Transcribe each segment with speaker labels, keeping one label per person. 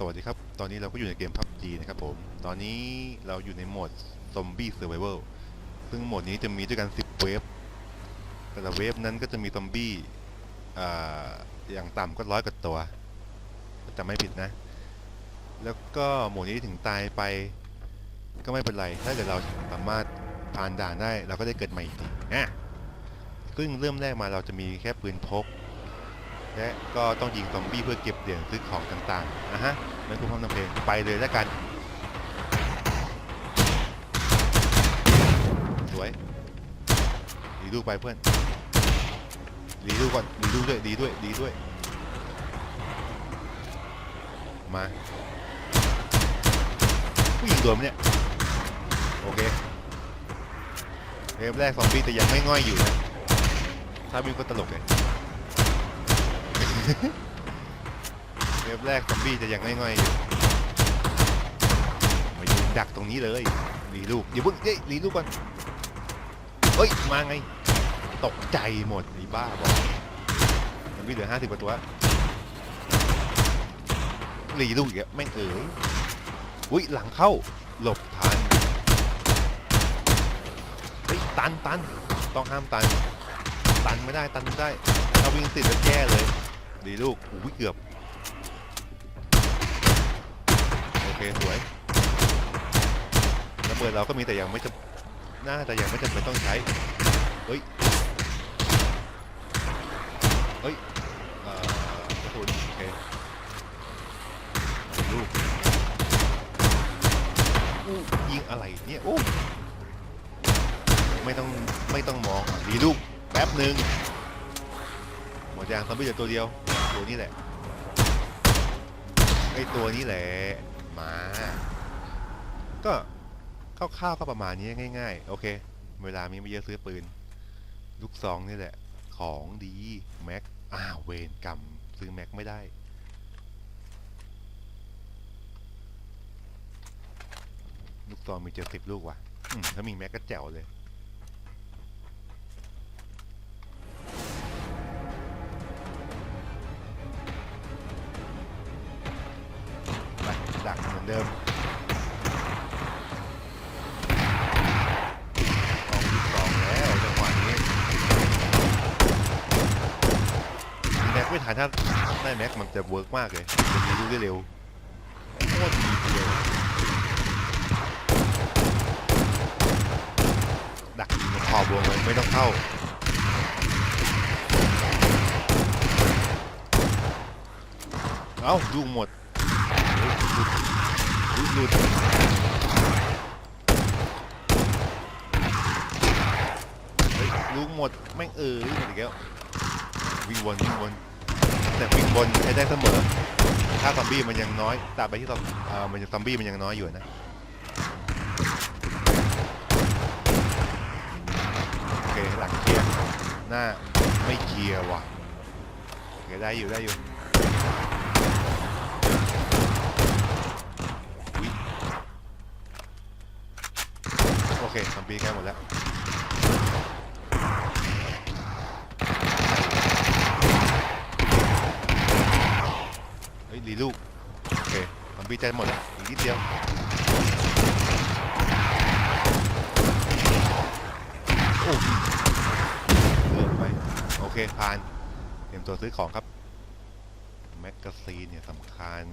Speaker 1: สวัสดีครับ ตอนนี้เราก็อยู่ในเกม PUBG นะครับผม ตอนนี้เราอยู่ในโหมด Zombie Survival ซึ่งโหมดนี้จะมีด้วยกัน 10 เวฟ แต่ละเวฟนั้นก็จะมีซอมบี้อย่างต่ำก็ร้อยกว่าตัวจะไม่ผิดนะ แล้วก็โหมดนี้ถึงตายไป ก็ไม่เป็นไร ถ้าเกิดเราสามารถผ่านด่านได้ เราก็ได้เกิดใหม่อีกทีอะซึ่งเริ่มแรกมาเราจะมีแค่ปืนพก และก็ต้องยิงซอมบี้เพื่อเก็บเหรียญซื้อของต่างๆนะฮะไม่พูดพร่ำทำเพลงไปเลยแล้วกัน สวยดีลูไปเพื่อนดีลูก่อนดีลูด้วยดีด้วยดีด้วย มาผู้หญิงโดนไหมเนี่ย โอเคเวฟแรกซอมบี้แต่ยังไม่ง่อยอยู่นะถ้าวิ่งก็ตลกเลย เวฟแรกซอมบี้จะยังง่อยๆมายืนดักตรงนี้เลยรีลูกอย่าเพิ่งเฮ้ยรีลูกก่อนเฮ้ยมาไง ตกใจหมดไอ้บ้าบอกซอมบี้เหลือห้าสิบกว่าตัวรีลูกอีกแล้วแม่งเอ๋ยอุ้ยหลังเข้าหลบทันเฮ้ยตันตันต้องห้ามตัน ตันไม่ได้ตันไม่ได้ถ้าวิ่งติดแล้วแย่เลย ดีลูกอุ้ยเกือบ โอเค สวยระเบิดเราก็มีแต่ยังไม่จะน่าจะยังไม่จำเป็นต้องใช้ เฮ้ย เฮ้ยเอ่อกระสุนโอเคลูกอู้ยิงอะไรเนี่ย โอ้ ไม่ต้องไม่ต้องมองดีลูกแป๊บหนึ่งหมดยางซอมบี้เหลือตัวเดียว ตัวนี้แหละไอตัวนี้แหละมาก็คร่าวๆก็ประมาณนี้ง่าย ๆ โอเค เวลามีไม่เยอะซื้อปืน ลูกซองนี่แหละ ของดีแม็กอ้าวเวรกรรมซื้อแม็กไม่ได้ลูกซองมีเจ็ดสิบลูกว่ะถ้ามีแม็กก็แจ๋วเลย เหมือนเดิมสองที่สองแล้วจังหวะนี้แม็กไม่ทันถ้าได้แม็กมันจะเวิร์กมากเลยจะมีลูกได้เร็วโคตรดีทีเดียวดักยิงขอบวงเลยไม่ต้องเข้าเอ้าลูกหมด หลุดหลุดเฮ้ยลูกหมดแม่งเอ๋ยอีกแล้ววิ่งวนวิ่งวนแต่วิ่งบนใช้ได้เสมอ ถ้าซอมบี้มันยังน้อยตราบใดที่ซอมมันยังซอมบี้มันยังน้อยอยู่นะโอเคหลังเคลียร์หน้าไม่เคลียร์ว่ะโอเคได้อยู่ได้อยู่ เคซอมบี้ใกล้หมดแล้วเฮ้ยรีลูกโอเคซอมบี้ใกล้หมดแล้วอีกนิดเดียวโอ้เลือกไปโอเคผ่านเตรียมตัวซื้อของครับแมกกาซีนเนี่ยสำคัญ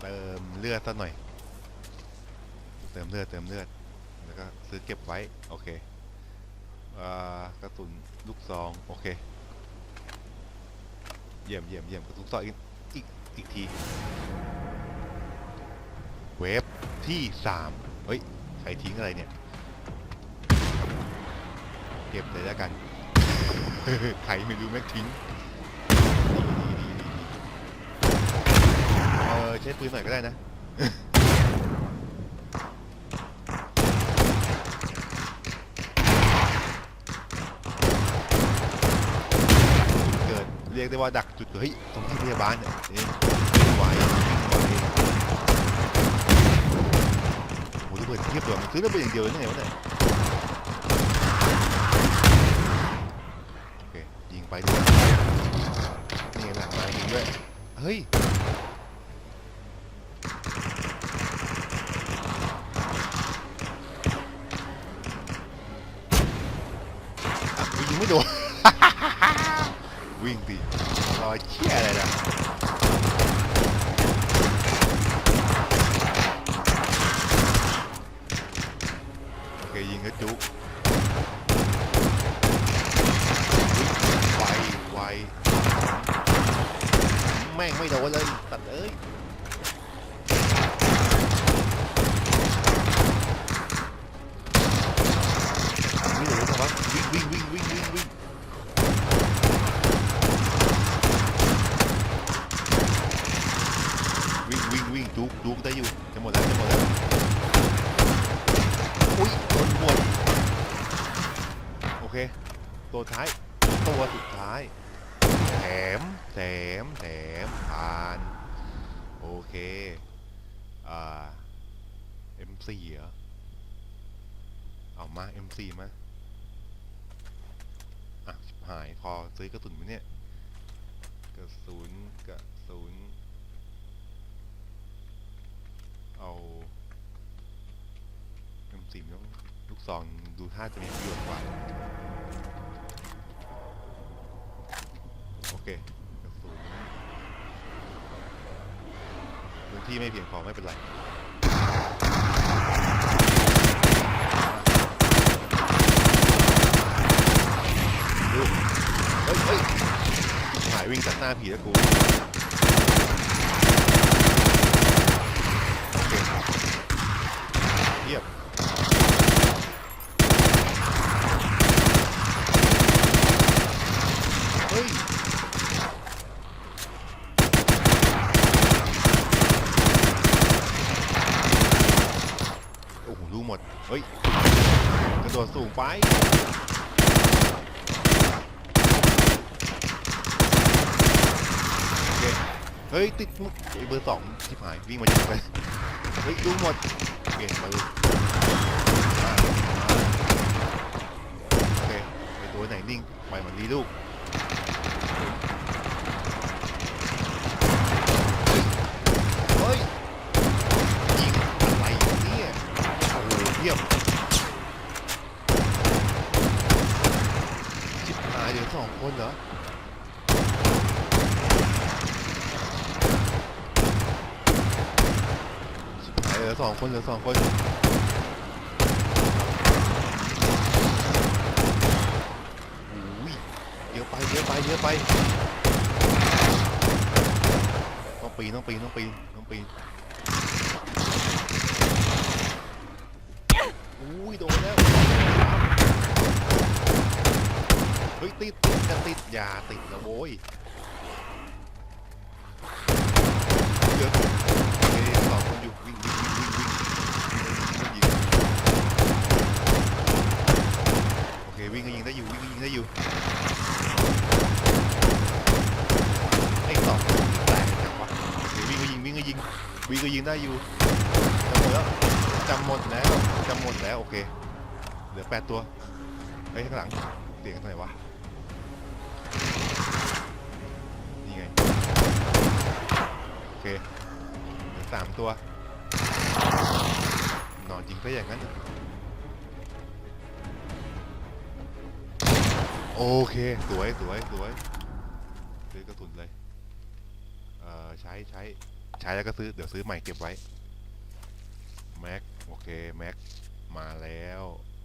Speaker 1: เติมเลือดซะหน่อย ติมเลือดเติมเลือด แล้วก็ซื้อเก็บไว้ โอเคอกระสุนลูกซอง โอเค เยี่ยมเยี่ยมเยี่ยมกระสุนลูกซองอีกอีกอีกที เวฟที่สามเฮ้ย ใครทิ้งอะไรเนี่ย เก็บเลยแล้วกัน ใครไม่รู้แม่งทิ้งเออใช้ปืนหน่อยก็ได้นะ เรียกได้ว่าดักจุดเฮ้ยตรงที่พยาบาลเนี่ยเองไหวโอ้โหระเบิดเทียบเลยมันซื้อระเบิดอย่างเดียวเลยเนี่ยวะเนี่ยโอเคยิงไปด้วยนี่ไงหลังมาอีกด้วยเฮ้ยอะยิงไม่โดน วิ่งดิรอยเชี่ยอะไรนะโอเคยิงก็จุกไวไวแม่งไม่โดนเลยตัดเอ้ย M4 เหรอ เอามา M4 มา อะหายพอซื้อกระสุนไหมเนี่ย กระสุนกระสุน เอา M4 มันต้องลูกซองดูท่าจะมีประโยชน์กว่า โอเคกระสุนพื้นที่ไม่เพียงพอไม่เป็นไร ดูเฮ้ยเฮ้ยหาย วิ่งตัดหน้าผีแล้วกูโอเคเทียบเฮ้ยโอ้โหรู้หมด เฮ้ย กระโดดสูงไป โอเค เฮ้ยติดมุกไอเบอร์สองชิบหายวิ่งมายิงไปเฮ้ยดูหมดเปลี่ยนมือโอเคไปตัวไหนนิ่งไปหมือนดีลูก เฮ้ย ยิงอะไรเนี่ยโอ้โหเยี่ยมชิบหายเดี๋ยวสองคนเหรอ ชิบหายเหลือสอง คนเหลือสองคนโอ้ยเยอะไปเยอะไปเยอะไปต้องปีนต้องปีนต้องปีนต้องปีนอุ้ยโดนแล้วเฮ้ยติดติดจะติดอย่าติดนะโว้ย วิ่งก็ยิงได้อยู่วิ่งก็ยิงได้อยู่ไอ้สองแปลกจังวะโอเควิ่งก็ยิงวิ่งก็ยิงวิ่งก็ยิงได้อยู่จำหมดแล้วจำหมดแล้วจำหมดแล้วโอเคเหลือแปดตัวเฮ้ข้างหลังเสียงกันไหนวะนี่ไงโอเคเหลือสามตัวนอนจริงก็อย่างนั้น โอเค สวยสวยสวยซื้อกระสุนเลยเอ่อใช้ใช้ใช้แล้วก็ซื้อเดี๋ยวซื้อใหม่เก็บไว้แม็กโอเคแม็กมาแล้ว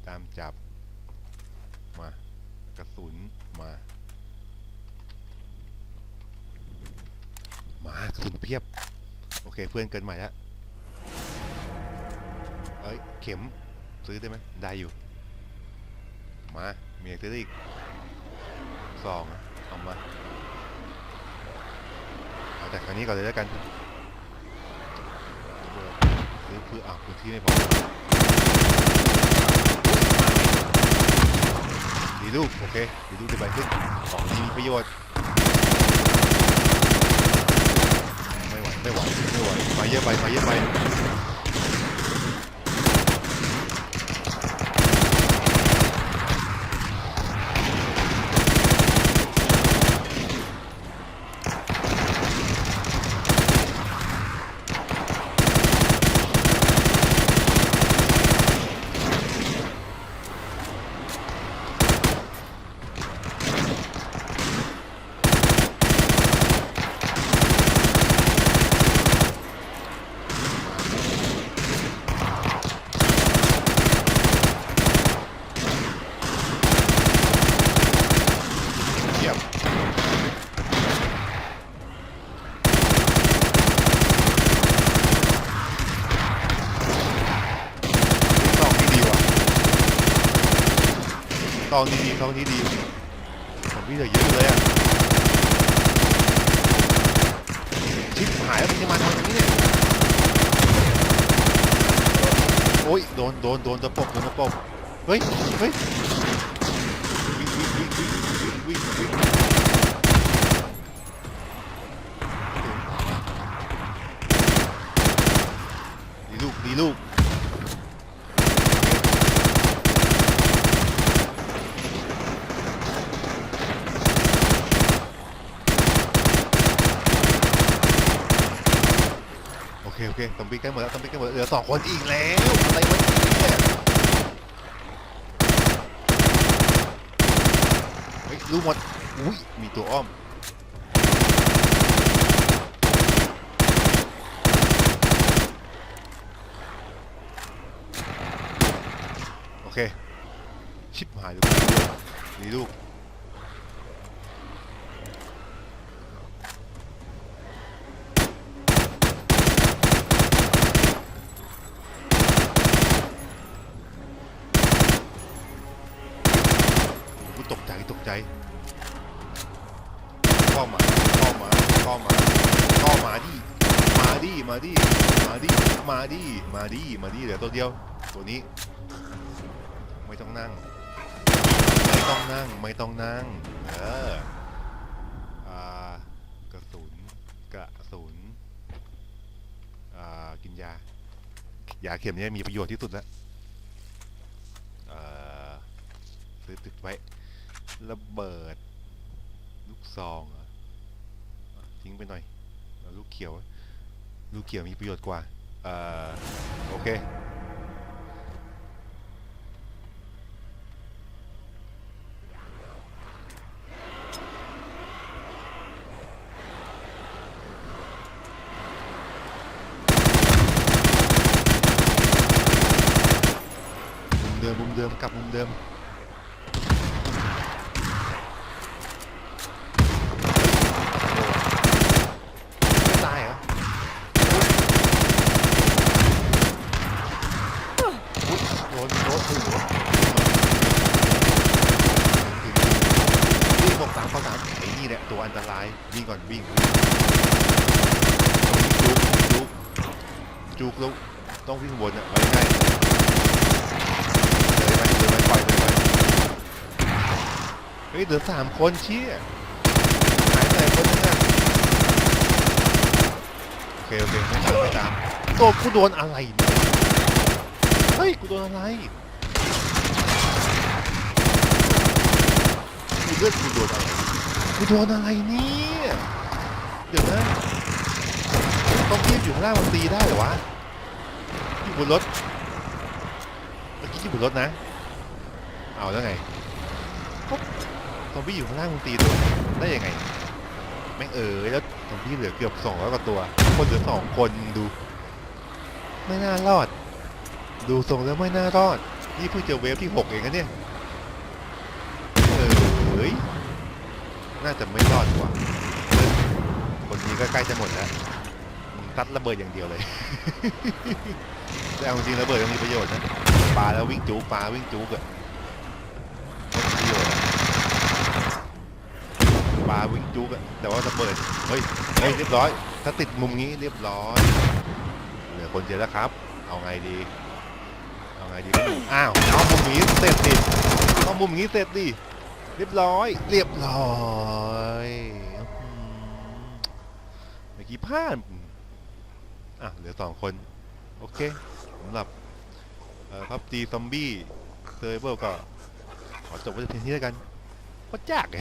Speaker 1: ตามจับมากระสุนมา มากระสุนเพียบ โอเคเพื่อนเกินใหม่แล้วเอ้ยเข็มซื้อได้ไหมได้อยู่ มามีอะไรซื้อได้อีก สองอะเอามาเอาจากอันนี้ก่อนเลยแล้วกันซื้อเพื่ออ่าวพื้นที่ไม่พอดีลูกโอเคดีลูกได้ไปขึ้นของดีมีประโยชน์ไม่ไหวไม่ไหวไม่ไหวมาเยอะไปมาเยอะไป ซ องนี้ดีซองนี้ดีซอมบี้เหลือเยอะเลยอะชิบหายแล้วมันจะมาทางนี้เนี่ยโอ้ยโดนโดนโดนตะปบโดนตะปบเฮ้ยเฮ้ยวิ่งวิ่งวิ่งวิ่งวิ่งวิ่งดีลูกดีลูก โอเคโอเคซอมบี้ใกล้หมดแล้วซอมบี้ใกล้หมดแล้วเหลือสองคนอีกแล้วอะไรวะเนี่ยเฮ้ยรู้หมดอุ้ยมีตัวอ้อมโอเคชิบหายลูกนี่ลูก มาดิมาดิมาดิมาดิมาดิมาดิเหลือตัวเดียว ตัวนี้ ไม่ต้องนั่ง ไม่ต้องนั่ง ไม่ต้องนั่ง เอออ่ากระสุนกระสุนอ่ากินยายาเข็มนี่ยมีประโยชน์ที่สุดแล้วเออซื้อติดไว้ระเบิด ลูกซองอทิ้งไปหน่อย ลูกเขียว ลูกเขียวมีประโยชน์กว่าเอ่อโอเคมุมเดิมมุมเดิมกลับมุมเดิมตายเหรออุ๊ย โดนโดนถึงวิ่งหกสามเข้าสามไอ้นี่แหละตัวอันตรายวิ่งก่อนวิ่งจุกจุกจุกแล้วต้องวิ่งวนอะไว้ง่ายเลยไหมเลยไปล่อยเลยไหมเฮ้ยเหลือสามคนเชี่ยหายไปคนนึงอะโอเคโอเคไม่ตามไม่ตามโอ้กูโดนอะไรเนี่ย ฮ้ย กูโดนอะไรกูเลือดกูโดนอะไรกูโดนอะไรเนี่ยเดี๋ยวนะต้องเทียบอยู่ข้างล่างมันตีได้เหรอวะอยู่บนรถเมื่อกี้อยู่บนรถนะ เอาแล้วไงปุ๊บซอมบี้อยู่ข้างล่างมันตีโดนได้ยังไงแม่งเออแล้วซอมบี้เหลือเกือบสองร้อยกว่าตัว คนเหลือสองคนดู ไม่น่ารอด ดูทรงแล้วไม่น่ารอด นี่เพิ่งเจอเวฟที่หกเองนะเนี่ย เออเฮ้ย น่าจะไม่รอดกว่า คนนี้ก็ใกล้จะหมดแล้วมึงตัดระเบิดอย่างเดียวเลย แต่เอาจริงระเบิดยังมีประโยชน์นะปาแล้ววิ่งจู๊ปาวิ่งจู๊กอะไม่มีประโยชน์ปาวิ่งจุกอะแต่ว่าระเบิด เฮ้ย เฮ้ยเรียบร้อย ถ้าติดมุมนี้เรียบร้อย เหลือคนเดียวแล้วครับ เอาไงดี เอาไงดีอ้าวเอามุมนี้เสร็จดิเอามุมนี้เสร็จดิเรียบร้อย เรียบร้อยเมื่อกี้พลาดอะเหลือสองคน โอเคสำหรับพับจีซอมบี้เซอร์เวอร์ก็ ขอจบไว้เพียงนี้แล้วกันเพราะจากไง